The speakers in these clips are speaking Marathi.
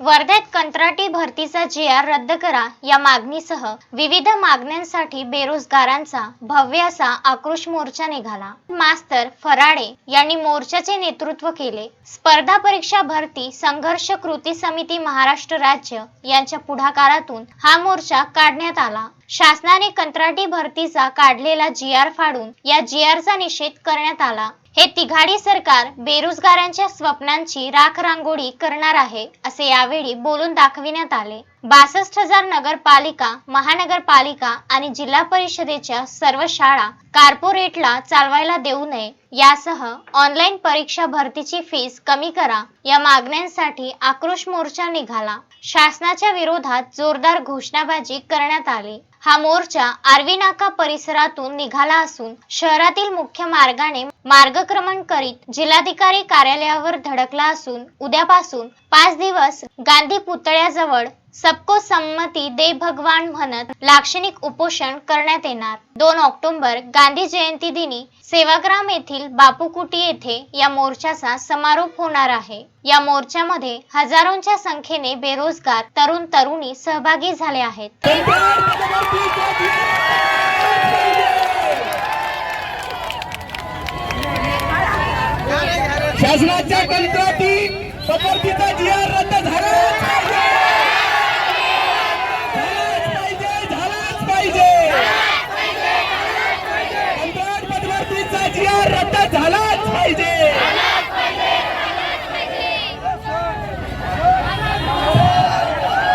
वर्ध्यात कंत्राटी भरतीचा जी आर रद्द करा या मागणीसह विविध मागण्यांसाठी बेरोजगारांचा भव्य असा आक्रोश मोर्चा निघाला. मास्तर फराडे यांनी मोर्चाचे नेतृत्व केले. स्पर्धा परीक्षा भरती संघर्ष कृती समिती महाराष्ट्र राज्य यांच्या पुढाकारातून हा मोर्चा काढण्यात आला. शासनाने कंत्राटी भरतीचा काढलेला जी आर फाडून या जी आरचा निषेध करण्यात आला. हे तिघाडी सरकार बेरोजगारांच्या स्वप्नांची राख रांगोळी करणार आहे असे यावेळी बोलून दाखविण्यात आले. बासष्ट हजार नगरपालिका महानगरपालिका आणि जिल्हा परिषदेच्या सर्व शाळा कार्पोरेटला चालवायला देऊ नये यासह ऑनलाईन परीक्षा भरतीची फीस कमी करा या मागण्यांसाठी आक्रोश मोर्चा निघाला. शासनाच्या विरोधात जोरदार घोषणाबाजी करण्यात आली. हा मोर्चा आर्वी नाका परिसरातून निघाला असून शहरातील मुख्य मार्गाने मार्गक्रमण करीत जिल्हाधिकारी कार्यालयावर धडकला असून उद्यापासून पाच दिवस गांधी पुतळ्याजवळ सबको संमती दे भगवान म्हणत लाक्षणिक उपोषण करण्यात येणार. दोन ऑक्टोबर गांधी जयंती दिनी सेवाग्राम येथील बापूकुटी येथे या मोर्चाचा समारोप होणार आहे. या मोर्चामध्ये हजारोंच्या संख्येने बेरोजगार तरुण तरुणी सहभागी झाले आहेत. शासनाच्या कंत्राटी पद्धतीचा जी आर रद्द झाला झालाच पाहिजे झालाच पाहिजे कंत्राट पद्धतीचा जी आर रद्द झालाच पाहिजे.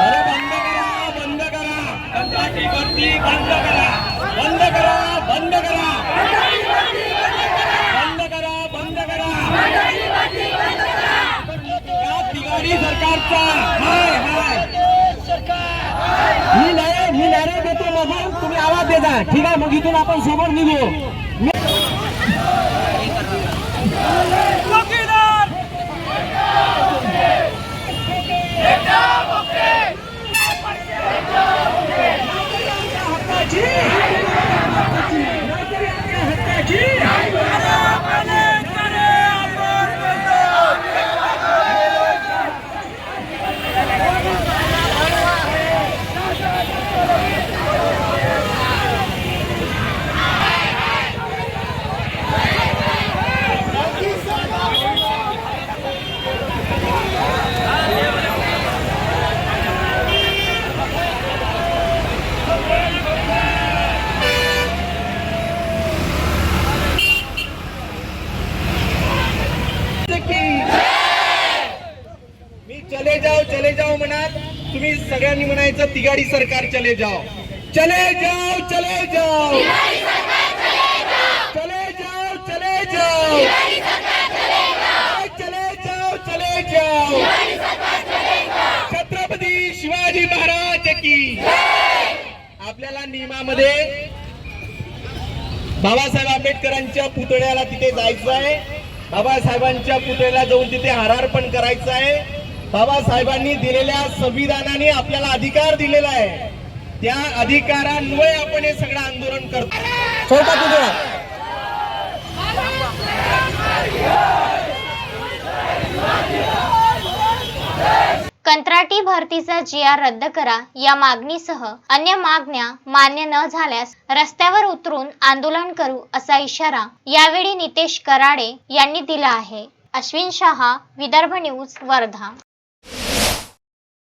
अरे बंद करा बंद करा. कंत्राटी भरती बंद करा. बंद करा बंद करा. बंद करा बंद करा. या तिघाडी सरकारचा. हाय हाय. मी नाही मी नाही देतो मधून तुम्ही आवाज देता ठीक आहे मग इथून आपण समोर निघू. मी तुम्ही सगळ्यांनी म्हणायचं तिगाडी सरकार चले जाओ. चले जाओ चले जाओ. चले जाओ चले जाओ. चले जाओ चले जाओ. छत्रपती शिवाजी महाराज की. आपल्याला नियमामध्ये बाबासाहेब आंबेडकरांच्या पुतळ्याला तिथे जायचं आहे. बाबासाहेबांच्या पुतळ्याला जाऊन तिथे हारार्पण करायचं आहे. बाबासाहेबांनी दिलेल्या संविधानाने आपल्याला अधिकार दिलेला आहे. त्या अधिकारांमुळे आपण हे सगळं आंदोलन करतो. छोटा पुतळा कंत्राटी भरतीचा जी आर रद्द करा या मागणीसह अन्य मागण्या मान्य न झाल्यास रस्त्यावर उतरून आंदोलन करू असा इशारा यावेळी नितेश कराडे यांनी दिला आहे. अश्विन शहा विदर्भ न्यूज वर्धा.